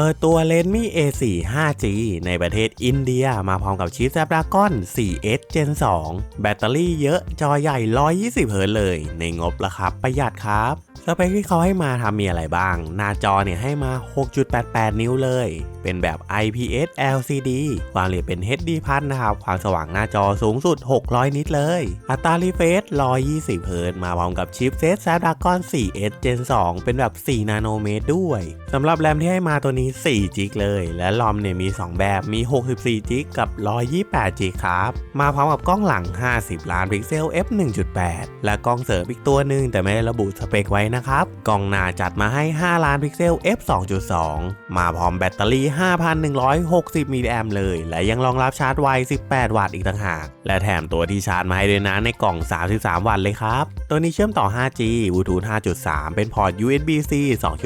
เปิดตัว Redmi A4 5G ในประเทศอินเดียมาพร้อมกับชิป Snapdragon 4S Gen 2 แบตเตอรี่เยอะจอใหญ่ 120 เฮิรตซ์เลย ในงบราคาประหยัดครับ สเปคที่เขาให้มาทำมีอะไรบ้าง หน้าจอเนี่ยให้มา 6.88 นิ้วเลย เป็นแบบ IPS LCD ความละเอียดเป็น HD Plus นะครับ ความสว่างหน้าจอสูงสุด 600 นิตเลย อัตรารีเฟรช120เฮิรต์มาพร้อมกับชิปเซต Snapdragon 4S Gen 2 เป็นแบบ 4 นาโนเมตรด้วยสำหรับแรมที่ให้มาตัวนี้4จิกเลย และลอมเนี่ยมี 2 แบบมี 64จิกกับ 128จิกครับ มาพร้อมกับกล้องหลัง 50 ล้านพิกเซล f 1.8 และกล้องเสริมอีกตัวหนึ่งแต่ไม่ได้ระบุสเปคไว้นะครับ กล้องหน้าจัดมาให้ 5 ล้านพิกเซล f 2.2 มาพร้อมแบตเตอรี่ 5,160 มิลลิแอมเลย และยังรองรับชาร์จไว 18 วัตต์อีกต่างหาก และแถมตัวที่ชาร์จมาให้ด้วยนะในกล่อง 33 วัตต์เลยครับ ตัวนี้เชื่อมต่อ 5G Bluetooth 5.3 เป็นพอร์ต USB-C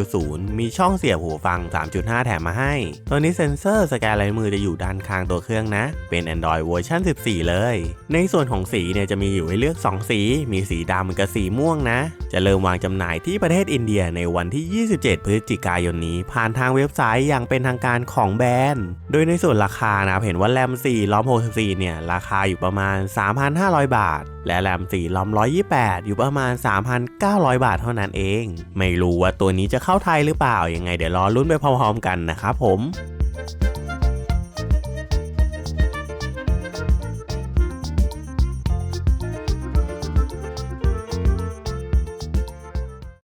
2.0 มีช่องเสียบหูฟัง 3.5 แถมมาให้ ตัวนี้เซ็นเซอร์สแกนลายมือจะอยู่ด้านข้างตัวเครื่องนะ เป็น Android เวอร์ชัน14 เลย ในส่วนของสีเนี่ยจะมีอยู่ให้เลือก 2 สี มีสีดำกับสีม่วงนะ จะเริ่มวางจำหน่ายที่ประเทศอินเดียในวันที่ 27 พฤศจิกายนนี้ ผ่านทางเว็บไซต์อย่างเป็นทางการของแบรนด์ โดยในส่วนราคานะครับเห็นว่าแรม4ล้อม 64 เนี่ย ราคาอยู่ประมาณ 3,500 บาท และแรม4ล้อม 128 อยู่ประมาณ 3,900 บาทเท่านั้นเอง ไม่รู้ว่าตัวนี้จะเข้าไทยหรือเปล่ายังไงเดี๋ยวรอลุ้นไปพร้อมๆกันนะครับผม